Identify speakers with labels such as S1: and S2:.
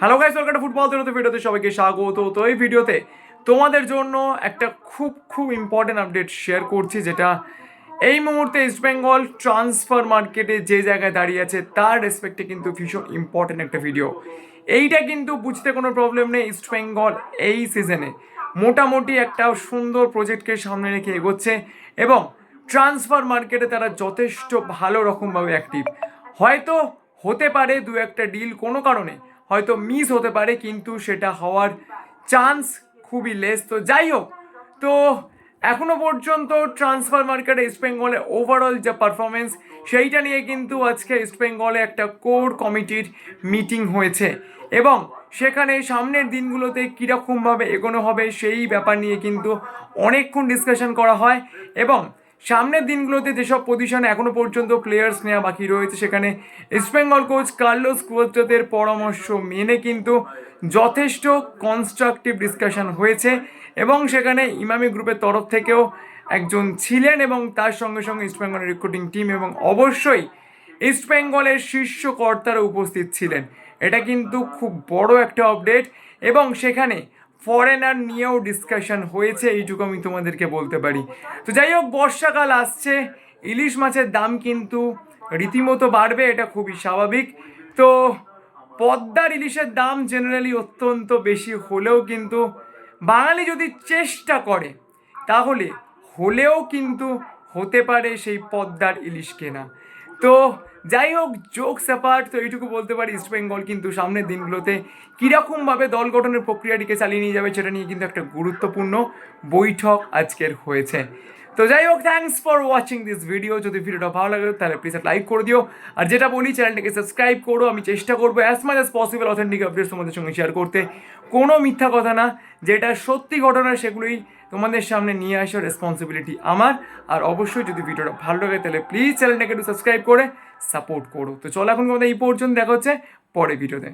S1: Hello guys welcome to football তেরোতে ভিডিওতে সবাইকে স্বাগত। তো এই ভিডিওতে তোমাদের জন্য একটা খুব খুব ইম্পর্টেন্ট আপডেট শেয়ার করছি, যেটা এই মুহূর্তে ইস্ট বেঙ্গল ট্রান্সফার মার্কেটে যে জায়গায় দাঁড়িয়ে আছে, তার রেসপেক্টে কিন্তু ভীষণ ইম্পর্টেন্ট একটা ভিডিও এইটা কিন্তু বুঝতে কোনো প্রবলেম নেই ইস্ট বেঙ্গল এই সিজনে মোটামুটি একটা সুন্দর প্রজেক্টকে সামনে রেখে এগোচ্ছে এবং ট্রান্সফার মার্কেটে তারা যথেষ্ট ভালো রকমভাবে অ্যাক্টিভ হয়তো হতে পারে দু একটা ডিল কোনো কারণে হয়তো মিস হতে পারে, কিন্তু সেটা হওয়ার চান্স খুবই লেস তো যাই হোক, তো এখনও পর্যন্ত ট্রান্সফার মার্কেটে ইস্ট বেঙ্গলের ওভারঅল যা পারফরমেন্স সেইটা নিয়ে কিন্তু আজকে ইস্ট বেঙ্গলে একটা কোর কমিটির মিটিং হয়েছে। এবং সেখানে সামনের দিনগুলোতে কীরকমভাবে এগোনো হবে, সেই ব্যাপার নিয়ে কিন্তু অনেকক্ষণ ডিসকাশন করা হয়। এবং সামনের দিনগুলোতে যেসব পজিশনে এখনও পর্যন্ত প্লেয়ার্স নেওয়া বাকি রয়েছে, সেখানে ইস্টবেঙ্গল কোচ কার্লোস কুয়োতের পরামর্শ মেনে কিন্তু যথেষ্ট কনস্ট্রাকটিভ ডিসকাশন হয়েছে এবং সেখানে ইমামি গ্রুপের তরফ থেকেও একজন ছিলেন এবং তার সঙ্গে সঙ্গে ইস্টবেঙ্গলের রিক্রুটিং টিম এবং অবশ্যই ইস্টবেঙ্গলের শীর্ষ কর্তারা উপস্থিত ছিলেন। এটা কিন্তু খুব বড় একটা আপডেট এবং সেখানে ফরেনার নিয়েও ডিসকাশন হয়েছে, এইটুকু আমি তোমাদেরকে বলতে পারি। তো যাই হোক, বর্ষাকাল আসছে, ইলিশ মাছের দাম কিন্তু রীতিমতো বাড়বে, এটা খুবই স্বাভাবিক। তো পদ্মার ইলিশের দাম জেনারেলি অত্যন্ত বেশি হলেও কিন্তু বাঙালি যদি চেষ্টা করে, তাহলে হলেও কিন্তু হতে পারে সেই পদ্মার ইলিশ কেনা। তো যাই হোক জোক স্যাপার্ট তো এইটুকু বলতে পারি ইস্ট বেঙ্গল কিন্তু সামনের দিনগুলোতে কীরকমভাবে দল গঠনের প্রক্রিয়াটিকে চালিয়ে নিয়ে যাবে সেটা নিয়ে কিন্তু একটা গুরুত্বপূর্ণ বৈঠক আজকের হয়েছে। তো যাই হোক thanks for watching this video যদি ভিডিওটা ভালো লাগে, তাহলে প্লিজ লাইক করে দিও। আর যেটা বলি চ্যানেলটাকে সাবস্ক্রাইব করো। আমি চেষ্টা করব as much as possible authentic updates তোমাদের সঙ্গে শেয়ার করতে। কোনো মিথ্যা কথা না, যেটা সত্যি ঘটনা সেগুলোই তোমাদের সামনে নিয়ে আসার রেসপন্সিবিলিটি আমার। আর অবশ্যই যদি ভিডিওটা ভালো লাগে, তাহলে প্লিজ চ্যানেলটাকে একটু সাবস্ক্রাইব করে সাপোর্ট করো। তো চলো এখন কথা এই পর্যন্ত দেখা হচ্ছে পরে ভিডিওতে।